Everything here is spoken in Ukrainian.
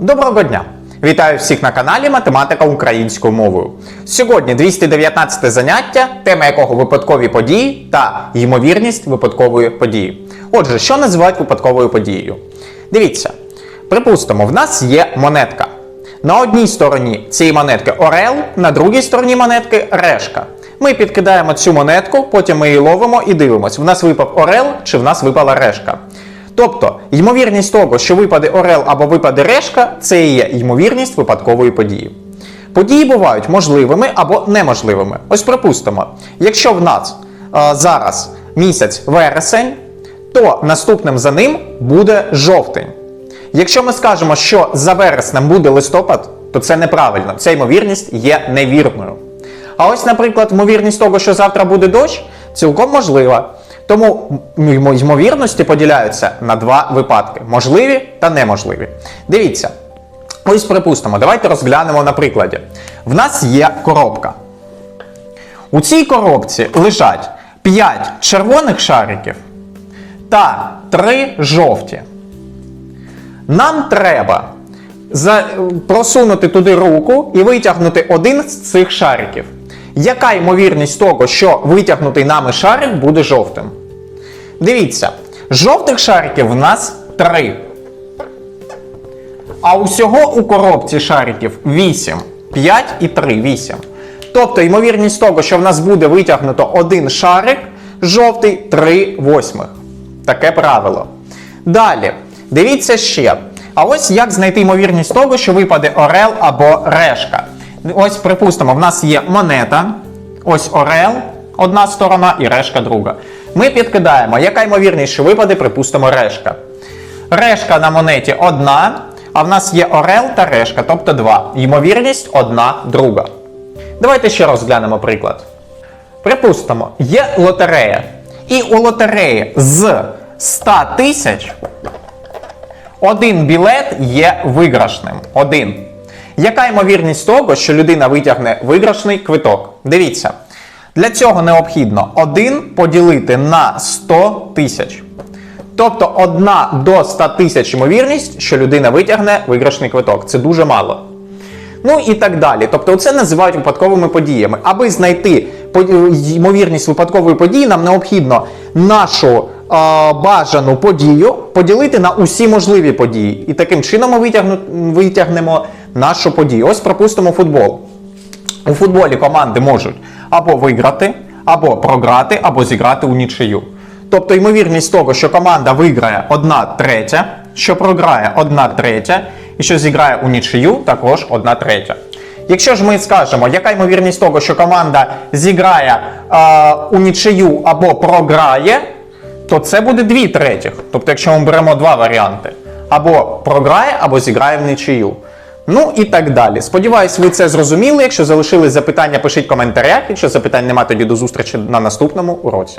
Доброго дня! Вітаю всіх на каналі Математика українською мовою. Сьогодні 219 заняття, тема якого випадкові події та ймовірність випадкової події. Отже, що називають випадковою подією? Дивіться, припустимо, в нас є монетка. На одній стороні цієї монетки орел, на другій стороні монетки решка. Ми підкидаємо цю монетку, потім ми її ловимо і дивимося, в нас випав орел чи в нас випала решка. Тобто, ймовірність того, що випаде орел або випаде решка, це і є ймовірність випадкової події. Події бувають можливими або неможливими. Ось припустимо, якщо в нас е, зараз місяць вересень, то наступним за ним буде жовтень. Якщо ми скажемо, що за вереснем буде листопад, то це неправильно. Ця ймовірність є невірною. А ось, наприклад, ймовірність того, що завтра буде дощ, цілком можлива. Тому ймовірності поділяються на два випадки: можливі та неможливі. Дивіться. Ось припустимо, давайте розглянемо на прикладі. В нас є коробка. У цій коробці лежать 5 червоних шариків та 3 жовті. Нам треба просунути туди руку і витягнути один з цих шариків. Яка ймовірність того, що витягнутий нами шарик буде жовтим? Дивіться, жовтих шариків в нас 3. А усього у коробці шариків 8. 5 і 3, 8. Тобто, ймовірність того, що в нас буде витягнуто один шарик жовтий 3 восьмих. Таке правило. Далі, дивіться ще. А ось як знайти ймовірність того, що випаде орел або решка. Ось, припустимо, в нас є монета. Ось орел, одна сторона, і решка друга. Ми підкидаємо, яка ймовірність, що випаде, припустимо, решка. Решка на монеті одна, а в нас є орел та решка, тобто два. Ймовірність одна друга. Давайте ще розглянемо приклад. Припустимо, є лотерея. І у лотереї з 100 тисяч один білет є виграшним. Один. Яка ймовірність того, що людина витягне виграшний квиток? Дивіться. Для цього необхідно 1 поділити на 100 тисяч. Тобто 1 до 100 тисяч ймовірність, що людина витягне виграшний квиток. Це дуже мало. Ну і так далі. Тобто, це називають випадковими подіями. Аби знайти ймовірність випадкової події, нам необхідно нашу е, бажану подію поділити на усі можливі події. І таким чином ми витягнемо нашу подію. Ось пропустимо футбол. У футболі команди можуть або виграти, або програти, або зіграти у нічию. Тобто ймовірність того, що команда виграє 1 третя, що програє 1 третя, і що зіграє у нічию, також 1 третя. Якщо ж ми скажемо, яка ймовірність того, що команда зіграє е, у нічию або програє, то це буде 2 третіх. Тобто, якщо ми беремо два варіанти: або програє, або зіграє в нічию. Ну і так далі. Сподіваюсь, ви це зрозуміли. Якщо залишили запитання, пишіть коментарях. Якщо запитань немає, тоді до зустрічі на наступному уроці.